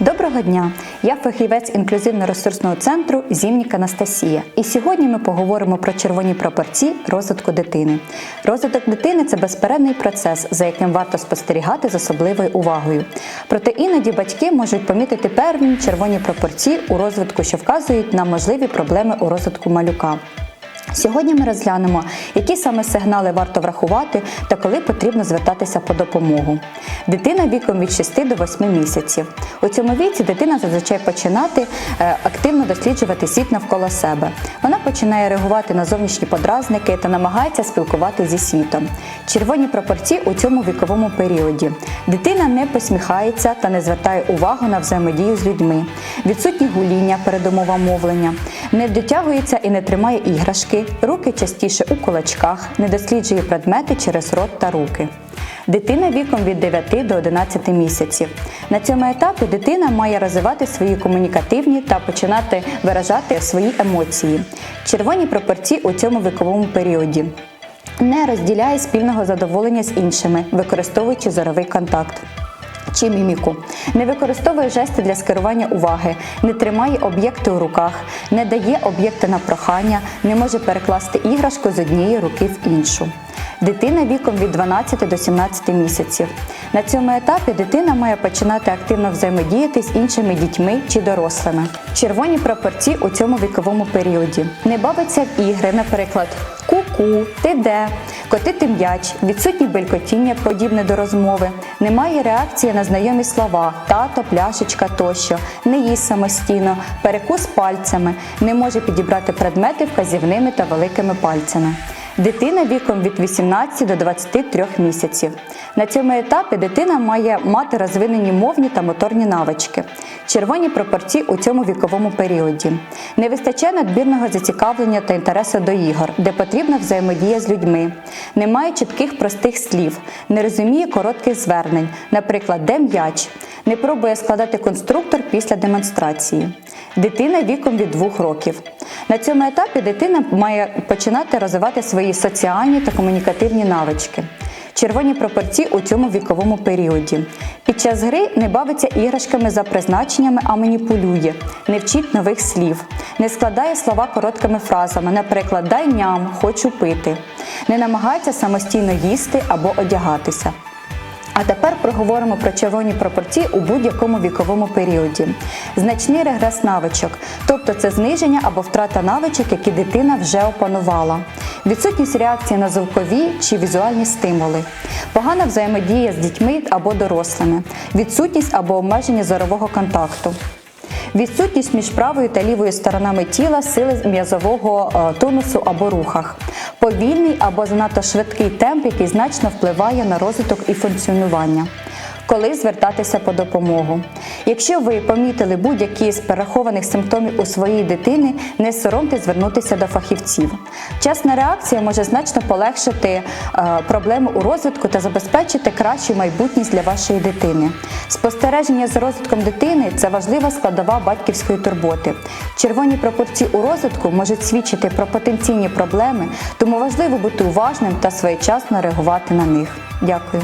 Доброго дня! Я фахівець інклюзивно-ресурсного центру Зімнік Анастасія. І сьогодні ми поговоримо про червоні прапорці розвитку дитини. Розвиток дитини це безперервний процес, за яким варто спостерігати з особливою увагою. Проте іноді батьки можуть помітити певні червоні прапорці у розвитку, що вказують на можливі проблеми у розвитку малюка. Сьогодні ми розглянемо, які саме сигнали варто врахувати та коли потрібно звертатися по допомогу. Дитина віком від 6 до 8 місяців. У цьому віці дитина зазвичай починати е, активно досліджувати світ навколо себе. Вона починає реагувати на зовнішні подразники та намагається спілкуватися зі світом. Червоні пропорції у цьому віковому періоді. Дитина не посміхається та не звертає увагу на взаємодію з людьми. Відсутні гуління, передумова мовлення, не дотягується і не тримає іграшки, руки частіше у кулачках, не досліджує предмети через рот та руки. Дитина віком від 9 до 11 місяців. На цьому етапі дитина має розвивати свої комунікативні та починати виражати свої емоції. Червоні пропорції у цьому віковому періоді. Не розділяє спільного задоволення з іншими, використовуючи зоровий контакт чи міміку, не використовує жести для скерування уваги, не тримає об'єкти у руках, не дає об'єкти на прохання, не може перекласти іграшку з однієї руки в іншу. Дитина віком від 12 до 17 місяців. На цьому етапі дитина має починати активно взаємодіяти з іншими дітьми чи дорослими. Червоні прапорці у цьому віковому періоді. Не бавиться в ігри, наприклад, ку-ку, ти де, котити м'яч, відсутні белькотіння, подібне до розмови, немає реакції на знайомі слова, тато, пляшечка тощо, не їсть самостійно, перекус пальцями, не може підібрати предмети вказівними та великими пальцями. Дитина віком від 18 до 23 місяців. На цьому етапі дитина має мати розвинені мовні та моторні навички. Червоні пропорції у цьому віковому періоді. Не вистачає надмірного зацікавлення та інтересу до ігор, де потрібна взаємодія з людьми. Немає чітких простих слів, не розуміє коротких звернень, наприклад, де м'яч, не пробує складати конструктор після демонстрації. Дитина віком від 2 років. На цьому етапі дитина має починати розвивати свої соціальні та комунікативні навички. Червоні пропорції у цьому віковому періоді. Під час гри не бавиться іграшками за призначеннями, а маніпулює, не вчить нових слів, не складає слова короткими фразами, наприклад, дай ням, хочу пити, не намагається самостійно їсти або одягатися. А тепер проговоримо про червоні пропорції у будь-якому віковому періоді. Значний регрес навичок, тобто це зниження або втрата навичок, які дитина вже опанувала, відсутність реакції на звукові чи візуальні стимули, погана взаємодія з дітьми або дорослими, відсутність або обмеження зорового контакту. Відсутність між правою та лівою сторонами тіла сили м'язового е, тонусу або рухах, повільний або занадто швидкий темп, який значно впливає на розвиток і функціонування. Коли звертатися по допомогу. Якщо ви помітили будь-які з перерахованих симптомів у своїй дитини, не соромте звернутися до фахівців. Вчасна реакція може значно полегшити е, проблеми у розвитку та забезпечити кращу майбутність для вашої дитини. Спостереження за розвитком дитини це важлива складова батьківської турботи. Червоні пропорції у розвитку можуть свідчити про потенційні проблеми, тому важливо бути уважним та своєчасно реагувати на них. Дякую.